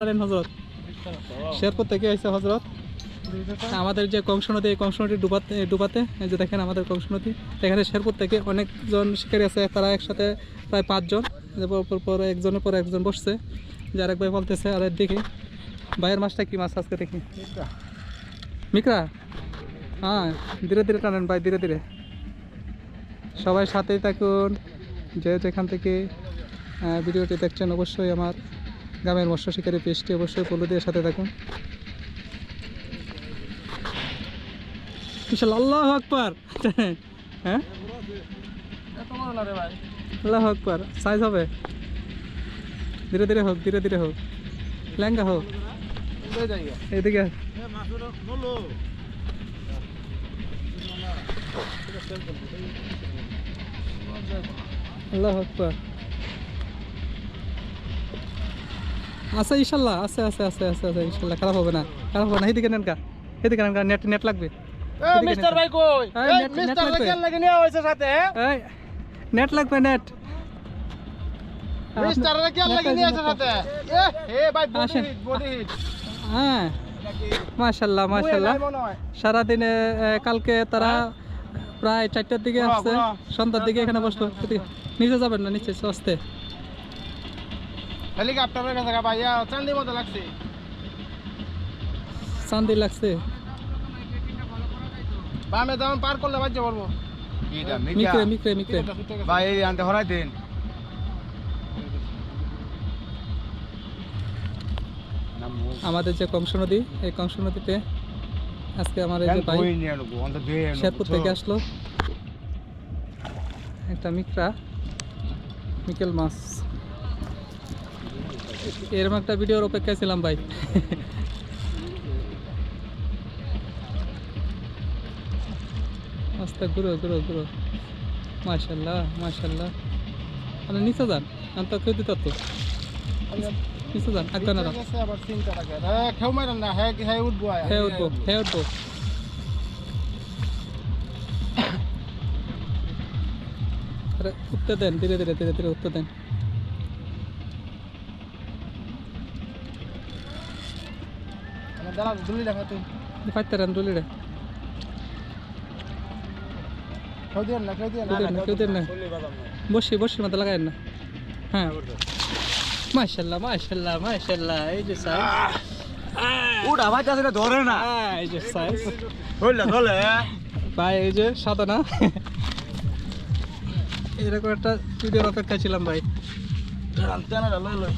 পারেন হজরত শেরপুর থেকে আইসে হজরত আমাদের যে কংস নদী এই কংস নদী ডুবাতে ডুবাতে এই যে দেখেন আমাদের কংস নদী এখানে শেরপুর থেকে অনেকজন শিকারী আছে তারা একসাথে প্রায় পাঁচজন পর পর একজনের পর একজন বসছে। যে আরেক ভাই বলতেছে আর দেখি ভাইয়ের মাছটা কি মাছ আজকে দেখি? মিকরা। হ্যাঁ ধীরে ধীরে টানেন ভাই ধীরে ধীরে। সবাই সাথেই থাকুন যে যেখান থেকে ভিডিওটি দেখছেন অবশ্যই আমার গ্রামের মৎস্য শিকারী পেজটি অবশ্যই পল্লু দিয়ে সাথে থাকুন। বিশাল আল্লাহ আকবার। হ্যাঁ? আল্লাহ আকবার। সাইজ হবে? ধীরে ধীরে হোক, ধীরে ধীরে হোক। লেঙ্গা হোক। এদিকে। আল্লাহ আকবার। আছে ইনশাল্লাহ আছে আছে আছে আছে আছে ইনশাল্লাহ খারাপ হবে না খারাপ হবে না। এদিকে নেন কা এদিকে নেন কা নেট নেট লাগবে। মিস্টার ভাই কই? মিস্টার ভাই কেন লাগে নেওয়া হয়েছে সাথে হ্যাঁ? এই নেট লাগবে নেট। মিস্টার কেন লাগে নিয়ে সাথে। এ এ ভাই বডি বডি হ্যাঁ মাশাল্লাহ মনে হয়। সারাদিনে কালকে তারা প্রায় চারটার দিকে আসছে সন্ধ্যার দিকে এখানে বসল। নিচে যাবেন না নিচে আসতে। হেলিকপ্টারের কাছে ভাইয়া চান্দি মতো লাগছে। শান্তি লাগছে। বামে যেমন পার করলে বাজে পড়ব। মিকরে মিকরে মিকরে। ভাই এই আনতে হরাই দিন। আমাদের যে কংস নদী এই কংস নদীতে আজকে আমার এই যে ভাই শেরপুর থেকে আসলো। একটা মিকরা মিকেল মাছ। এরকম একটা ভিডিওর অপেক্ষায় ছিলাম ভাই। আস্তে ঘুরো ঘুরো ঘুরো। মাশাল্লাহ মাশাল্লাহ। মানে নিচে যান। আমি তো কেউ দিত তো নিচে যান আগে না খেউ মারেন না হ্যাঁ হ্যাঁ উঠবো। হ্যাঁ উঠবো হ্যাঁ উঠবো। উঠতে দেন ধীরে ধীরে ধীরে ধীরে উঠতে দেন। দাঁড়া দুলি তুই। ফাইতে রে। না না। না বসি মাথা লাগাই না। হ্যাঁ। মাশাল্লাহ মাশাল্লাহ মাশাল্লাহ এই যে সাইজ উড়া ভাই তাছে ধরে না। এই যে সাইজ হইলা ধরে ভাই এই যে সাধনা। এরকম একটা ভিডিওর অপেক্ষা ছিলাম ভাই। লই লই